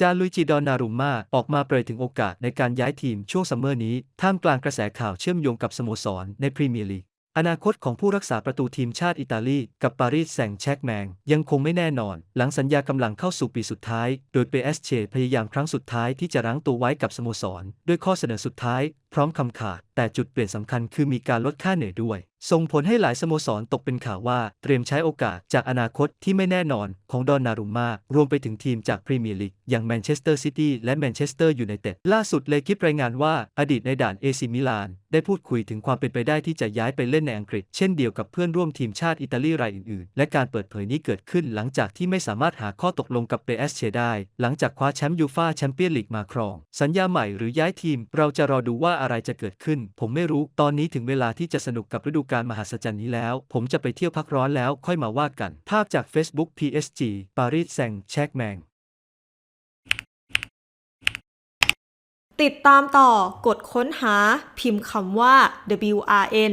จาลุยจิดอนนารุมมาออกมาเปรยถึงโอกาสในการย้ายทีมช่วงซัมเมอร์นี้ ท่ามกลางกระแสข่าวเชื่อมโยงกับสโมสรในพรีเมียร์ลีก อนาคตของผู้รักษาประตูทีมชาติอิตาลี กับปารีสแซงต์แชร์กแมง ยังคงไม่แน่นอน หลังสัญญากำลังเข้าสู่ปีสุดท้าย โดยเปเอสเชพยายามครั้งสุดท้ายที่จะรั้งตัวไว้กับสโมสร ด้วยข้อเสนอสุดท้าย พร้อมคำขาด แต่จุดเปลี่ยนสำคัญคือมีการลดค่าเหนื่อยด้วย ส่งผลให้หลายสโมสรตกเป็นข่าวว่าเตรียมใช้โอกาสจากอนาคตที่ไม่แน่นอนของดอนนารุมารวมไปถึงทีมจากพรีเมียร์ลีกอย่างแมนเชสเตอร์ซิตี้และแมนเชสเตอร์ยูไนเต็ดล่าสุดเลกิฟรายงานว่าอดีตในด่านเอซิมิลาน ได้พูดคุยถึงความเป็นไปได้ที่จะย้ายไปเล่นในอังกฤษ เช่นเดียวกับเพื่อนร่วมทีมชาติอิตาลีรายอื่นๆ และการเปิดเผยนี้เกิดขึ้นหลังจากที่ไม่สามารถหาข้อตกลงกับเปเอสเชได้ หลังจากคว้าแชมป์ยูฟาแชมเปี้ยนลีกมาครอง สัญญาใหม่หรือย้ายทีมเราจะรอดูว่าอะไรจะเกิดขึ้น ผมไม่รู้ ตอนนี้ถึงเวลาที่จะสนุกกับฤดูกาลมหัศจรรย์นี้แล้ว ผมจะไปเที่ยวพักร้อนแล้วค่อยมาว่ากัน ภาพจาก Facebook PSG ปารีสแซงแชกแมง ติดตามต่อกดค้นหาพิมพ์คำว่า WRN